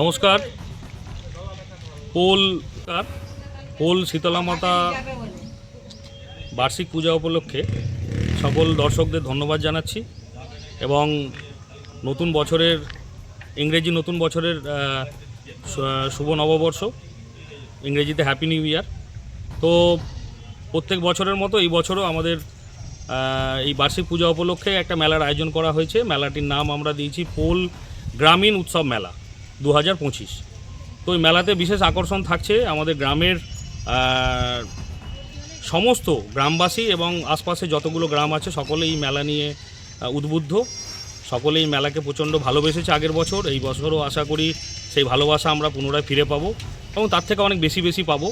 নমস্কার। Pole pole Shitala মাতা বার্ষিক পূজা উপলক্ষে সকল দর্শকদের ধন্যবাদ জানাচ্ছি এবং নতুন বছরের, ইংরেজি নতুন বছরের শুভ নববর্ষ, ইংরেজিতে হ্যাপি নিউ ইয়ার তো প্রত্যেক বছরের মতো এই বছরও আমাদের এই বার্ষিক পূজা উপলক্ষে একটা মেলার আয়োজন করা হয়েছে। মেলাটির নাম আমরা দিয়েছি পোল গ্রামীণ উৎসব মেলা। দু হাজার পঁচিশ। তো এই মেলাতে বিশেষ আকর্ষণ থাকছে আমাদের গ্রামের সমস্ত গ্রামবাসী এবং আশপাশে যতগুলো গ্রাম আছে সকলে এই মেলা নিয়ে উদ্বুদ্ধ। সকলে এই মেলাকে প্রচণ্ড ভালোবেসেছে আগের বছর। এই বছরও আশা করি সেই ভালোবাসা আমরা পুনরায় ফিরে পাবো এবং তার থেকে অনেক বেশি বেশি পাবো।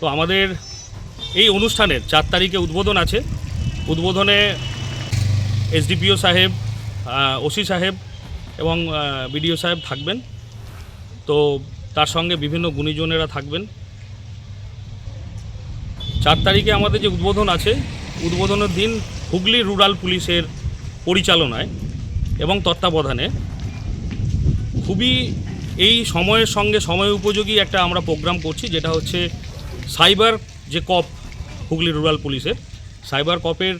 তো আমাদের এই অনুষ্ঠানের চার তারিখে উদ্বোধন আছে। উদ্বোধনে এসডিপিও সাহেব ওসি সাহেব এবং বিডিও সাহেব থাকবেন। তো তার সঙ্গে বিভিন্ন গুণীজনেরা থাকবেন। চার তারিখে আমাদের যে উদ্বোধন আছে, উদ্বোধনের দিন হুগলি রুরাল পুলিশের পরিচালনায় এবং তত্ত্বাবধানে। খুবই এই সময়ের সঙ্গে সময় উপযোগী একটা আমরা প্রোগ্রাম করছি, যেটা হচ্ছে সাইবার যে কপ হুগলি রুরাল পুলিশের, সাইবার কপের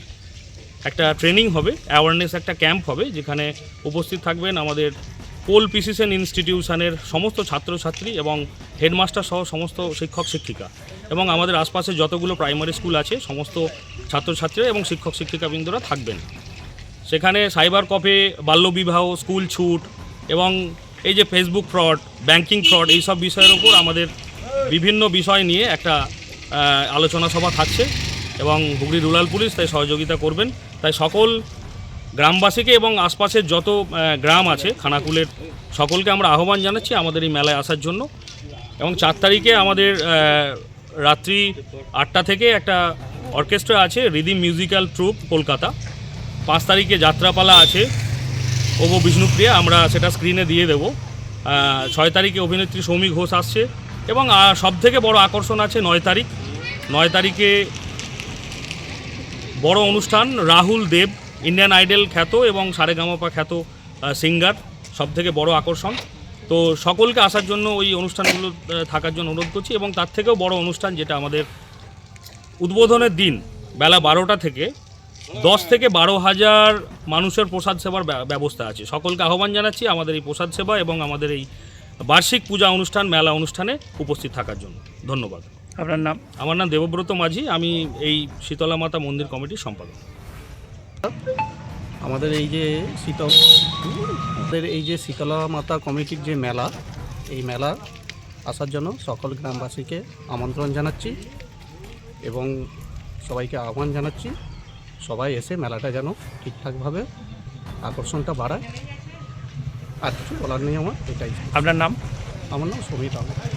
একটা ট্রেনিং হবে অ্যাওয়ারনেস একটা ক্যাম্প হবে, যেখানে উপস্থিত থাকবেন আমাদের পোল পিসিসেন ইনস্টিটিউশনের সমস্ত ছাত্রছাত্রী এবং হেডমাস্টার সহ সমস্ত শিক্ষক শিক্ষিকা এবং আমাদের আশপাশে যতগুলো প্রাইমারি স্কুল আছে, সমস্ত ছাত্রছাত্রীরা এবং শিক্ষক শিক্ষিকাবৃন্দরা থাকবেন। সেখানে সাইবার কফে বাল্যবিবাহ স্কুল ছুট এবং এই যে ফেসবুক ফ্রড, ব্যাংকিং ফ্রড এইসব বিষয়ের ওপর আমাদের বিভিন্ন বিষয় নিয়ে একটা আলোচনা সভা থাকছে এবং হুগলি রুরাল পুলিশ তাই সহযোগিতা করবেন। তাই সকল গ্রামবাসীকে এবং আশপাশের যত গ্রাম আছে, খানাকুলের সকলকে আমরা আহ্বান জানাচ্ছি আমাদের এই মেলায় আসার জন্য। এবং চার তারিখে আমাদের রাত্রি আটটা থেকে একটা অর্কেস্ট্রা আছে, রিদিম মিউজিক্যাল ট্রুপ কলকাতা। পাঁচ তারিখে যাত্রাপালা আছে। ওবো বিষ্ণুপ্রিয়া, আমরা সেটা স্ক্রিনে দিয়ে দেব। ছয় তারিখে অভিনেত্রী সৌমি ঘোষ আসছে। এবং সব থেকে বড় আকর্ষণ আছে নয় তারিখ। নয় তারিখে বড় অনুষ্ঠান, রাহুল দেব ইন্ডিয়ান আইডল খ্যাত এবং সারেগামাপা খ্যাত সিঙ্গার সব থেকে বড় আকর্ষণ। তো সকলকে আসার জন্য ওই অনুষ্ঠানগুলো থাকার জন্য অনুরোধ করছি এবং তার থেকেও বড় অনুষ্ঠান যেটা আমাদের উদ্বোধনের দিন বেলা বারোটা থেকে দশ থেকে বারো হাজার মানুষের প্রসাদ সেবার ব্যবস্থা আছে। সকলকে আহ্বান জানাচ্ছি আমাদের এই প্রসাদ সেবা এবং আমাদের এই বার্ষিক পূজা অনুষ্ঠান মেলা অনুষ্ঠানে উপস্থিত থাকার জন্য। ধন্যবাদ। আপনার নাম? আমার নাম দেবব্রত মাঝি। আমি এই শীতলা মাতা মন্দির কমিটির সম্পাদক। আমাদের এই যে শীতল আমাদের এই যে শীতলা মাতা কমিটির যে মেলা এই মেলা আসার জন্য সকল গ্রামবাসীকে আমন্ত্রণ জানাচ্ছি এবং সবাইকে আহ্বান জানাচ্ছি সবাই এসে মেলাটা যেন ঠিকঠাকভাবে আকর্ষণটা বাড়ায়। আর কিছু বলার নেই আমার এটাই। আপনার নাম? আমার নাম সমিত আমার এই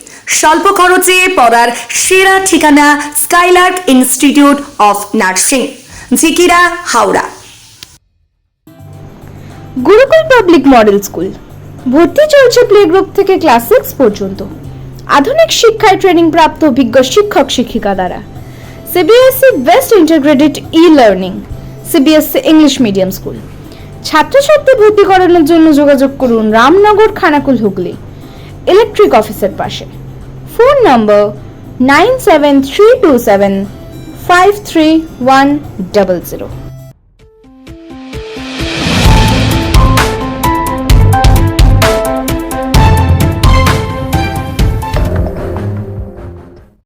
স্বল্প খরচে পড়ার সেরা ঠিকানা Skylark institute of nursing Jhikira Howrah. Gurukul public model school. ভর্তি চলছে প্লে গ্রুপ থেকে ক্লাস সিক্স পর্যন্ত। আধুনিক শিক্ষায় ট্রেনিং প্রাপ্ত অভিজ্ঞ শিক্ষক শিক্ষিকা দ্বারা। CBSC best integrated e learning CBSC English medium school. ছাত্রছাত্রী ভর্তি করানোর জন্য যোগাযোগ করুন রামনগর, খানাকুল, হুগলি। ইলেকট্রিক অফিসের পাশে। Phone number 97327